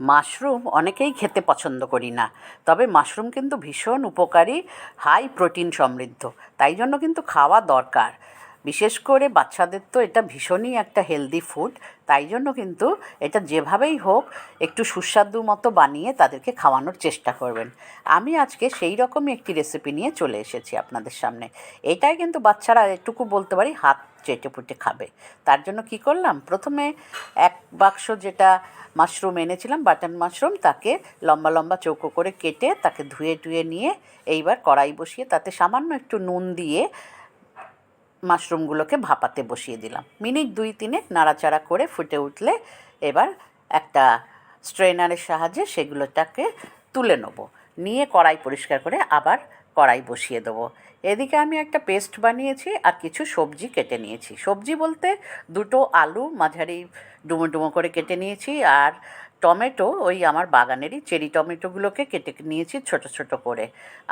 Mushroom অনেকেই খেতে পছন্দ করি না। তবে মাশরুম কিন্তু ভীষণ উপকারী হাই প্রোটিন সমৃদ্ধ। তাই জন্য কিন্তু খাওয়া দরকার। বিশেষ করে বাচ্চাদের তো এটা ভীষণই একটা হেলদি ফুড তাই জন্য কিন্তু এটা যেভাবেই হোক একটু সুস্বাদু মতো বানিয়ে তাদেরকে খাওয়ানোর চেষ্টা করবেন। আমি আজকে সেই রকমই একটি রেসিপি নিয়ে চলে এসেছি আপনাদের সামনে। এটাই কিন্তু বাচ্চারা এটুকু বলতে পারি হাত চেটে পুটে খাবে। তার জন্য কি করলাম? প্রথমে এক বাক্স যেটা মাশরুম এনেছিলাম বাটন মাশরুম তাকে লম্বা লম্বা চৌকো করে কেটে তাকে ধুয়ে টুয়ে নিয়ে এইবার কড়াই বসিয়ে তাতে সামান্য একটু নুন দিয়ে মাশরুমগুলোকে ভাপাতে বসিয়ে দিলাম। মিনিট দুই তিনে নাড়াচাড়া করে ফুটে উঠলে এবার একটা স্ট্রেনারের সাহায্যে সেগুলোটাকে তুলে নেব। নিয়ে কড়াই পরিষ্কার করে আবার কড়াই বসিয়ে দেবো। এদিকে আমি একটা পেস্ট বানিয়েছি আর কিছু সবজি কেটে নিয়েছি। সবজি বলতে দুটো আলু মাঝারি ডুমো ডুমো করে কেটে নিয়েছি আর টমেটো ওই আমার বাগানেরই চেরি টমেটোগুলোকে কেটে নিয়েছি ছোট ছোট করে।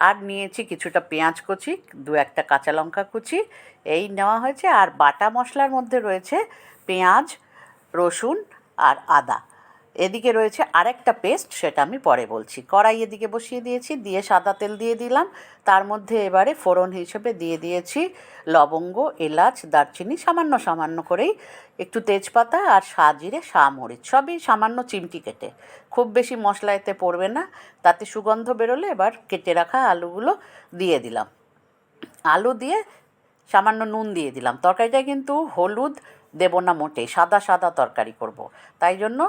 আর নিয়েছি কিছুটা পেঁয়াজ কুচি, দু একটা কাঁচা লঙ্কা কুচি, এই নেওয়া হয়েছে। আর বাটা মশলার মধ্যে রয়েছে পেঁয়াজ, রসুন আর আদা। এদিকে রয়েছে আরেকটা পেস্ট, সেটা আমি পরে বলছি। কড়াই এদিকে বসিয়ে দিয়েছি, দিয়ে সাদা তেল দিয়ে দিলাম। তার মধ্যে এবারে ফোড়ন হিসেবে দিয়ে দিয়েছি লবঙ্গ, এলাচ, দারচিনি, সামান্য সামান্য করেই একটু তেজপাতা আর সাজিরে মরিচ সবই সামান্য চিমটি কেটে। খুব বেশি মশলা এতে পড়বে না, তাতে সুগন্ধ বেরোলে এবার কেটে রাখা আলুগুলো দিয়ে দিলাম। আলু দিয়ে সামান্য নুন দিয়ে দিলাম। তরকারিটা কিন্তু হলুদ দেব না মোটে, সাদা সাদা তরকারি করব। তাই জন্য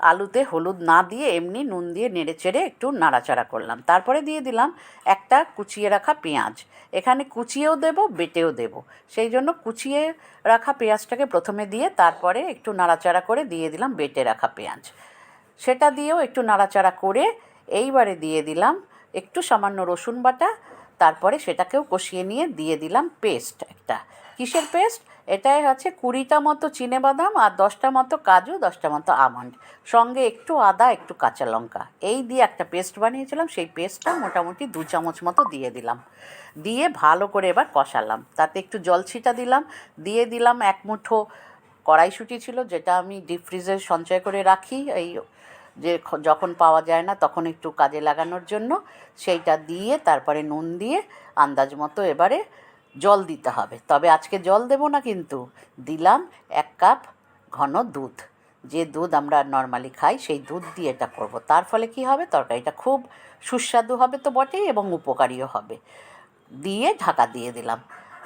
আলুতে হলুদ না দিয়ে এমনি নুন দিয়ে নেড়ে চেড়ে একটু নাড়াচাড়া করলাম। তারপরে দিয়ে দিলাম একটা কুচিয়ে রাখা পেঁয়াজ। এখানে কুচিয়েও দেব, বেটেও দেব। সেই জন্য কুচিয়ে রাখা পেঁয়াজটাকে প্রথমে দিয়ে তারপরে একটু নাড়াচাড়া করে দিয়ে দিলাম বেটে রাখা পেঁয়াজ। সেটা দিয়েও একটু নাড়াচাড়া করে এইবারে দিয়ে দিলাম একটু সামান্য রসুন বাটা, তারপরে সেটাকেও কষিয়ে নিয়ে দিয়ে দিলাম পেস্ট একটা। কিসের পেস্ট? এটাই হচ্ছে কুড়িটা মতো বাদাম আর দশটা মতো কাজু, দশটা মতো আমন্ড। সঙ্গে একটু আদা, একটু কাঁচা লঙ্কা। এই দিয়ে একটা পেস্ট বানিয়েছিলাম, সেই পেস্টটা মোটামুটি দু চামচ মতো দিয়ে দিলাম। দিয়ে ভালো করে এবার কষালাম। তাতে একটু জল ছিটা দিলাম। দিয়ে দিলাম এক মুঠো কড়াইশুঁটি ছিল, যেটা আমি ডিপ ফ্রিজে সঞ্চয় করে রাখি। এই যে যখন পাওয়া যায় না, তখন একটু কাজে লাগানোর জন্য। সেইটা দিয়ে তারপরে নুন দিয়ে আন্দাজ মতো এবারে জল দিতে হবে। তবে আজকে জল দেব না কিন্তু। দিলাম এক কাপ ঘন দুধ। যে দুধ আমরা নর্মালি খাই, সেই দুধ দিয়ে এটা করব। তার ফলে কি হবে? তরকারিটা খুব সুস্বাদু হবে তো বটেই এবং উপকারীও হবে। দিয়ে ঢাকা দিয়ে দিলাম।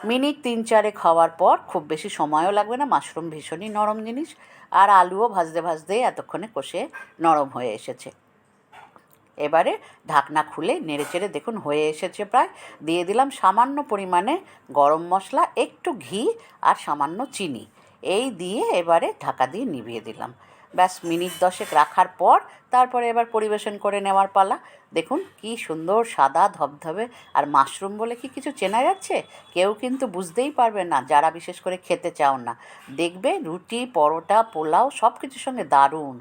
মিনিট তিন চারে খাওয়ার পর খুব বেশি সময়ও লাগবে না, মাশরুম ভীষণই নরম জিনিস। আর আলুও ভাজতে ভাজতে এতক্ষণে কষে নরম হয়ে এসেছে। এবারে ঢাকনা খুলে নেড়ে চেড়ে দেখুন, হয়ে এসেছে প্রায়। দিয়ে দিলাম সামান্য পরিমাণে গরম মশলা, একটু ঘি আর সামান্য চিনি। এই দিয়ে এবারে ঢাকা দিয়ে নিভিয়ে দিলাম। ব্যাস, মিনিট দশেক রাখার পর তারপরে এবার পরিবেশন করে নেওয়ার পালা। দেখুন কি সুন্দর সাদা ধবধবে। আর মাশরুম বলে কি কিছু চেনা যাচ্ছে? কেউ কিন্তু বুঝতেই পারবে না, যারা বিশেষ করে খেতে চাও না। দেখবে রুটি, পরোটা, পোলাও সব কিছুর সঙ্গে দারুণ।